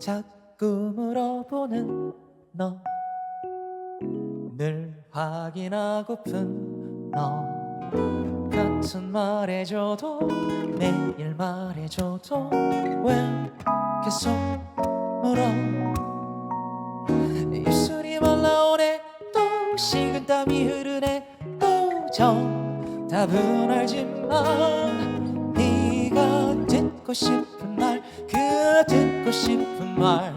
자꾸 물어보는 너. 늘 확인하고픈 너. 같은 말해줘도 매일 말해줘도 왜 계속 물어? 입술이 말라오네. 또 식은 땀이 흐르네. 또 정답은 알지만 네가 듣고 그 듣고 싶은 말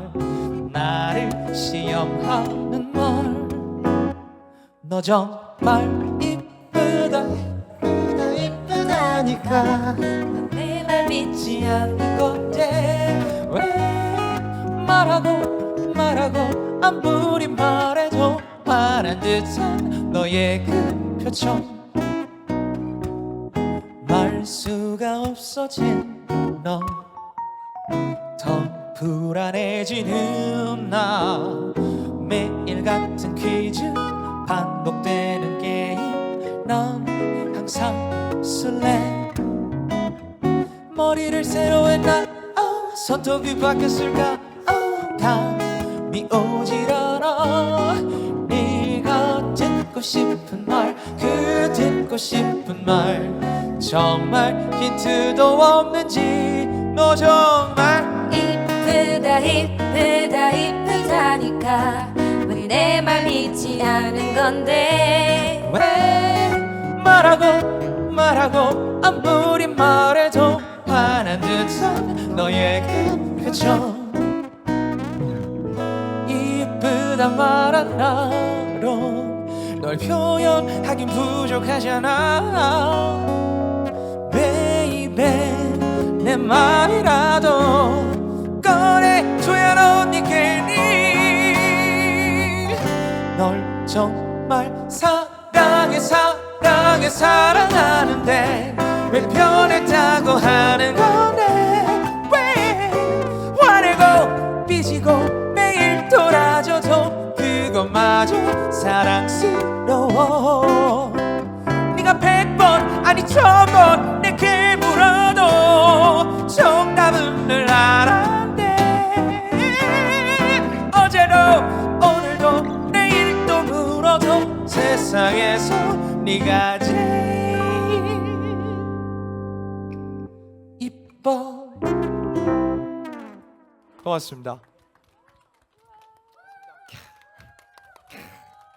나를 시험하는 말. 너 정말 이쁘다 이쁘다 이쁘다니까. 내말 믿지 않는 건데. 왜 말하고 말하고 아무리 말해도 화난 듯한 너의 그 표정. 말 수가 없어진 너. 더 불안해지는 나 매일 같은 퀴즈 반복되는 게임. 넌 항상 술래 머리를 새로 했나 어, 손톱이 바뀌었을까? 어, 감이 오질 않아 네가 듣고 싶은 말 그 듣고 싶은 말. 정말 힌트도 없는지 너 정말 이쁘다니까 왜내 말 믿지 않은 건데? 왜 말하고 말하고 아무리 말해도 화난 듯한 너의 그 표정 이쁘다 말한 나로 널 표현하긴 부족하잖아. 베이베 내 말이라도 널 정말 사랑해 사랑해 사랑하는데 왜 변했다고 하는 건데 왜? 화내고 삐지고 매일 돌아줘도 그것마저 사랑스러워. 네가 백번 아니 천번 내게 물어도 정답은 늘 알았네. 어제도 세상에서 네가 제일 이뻐. 고맙습니다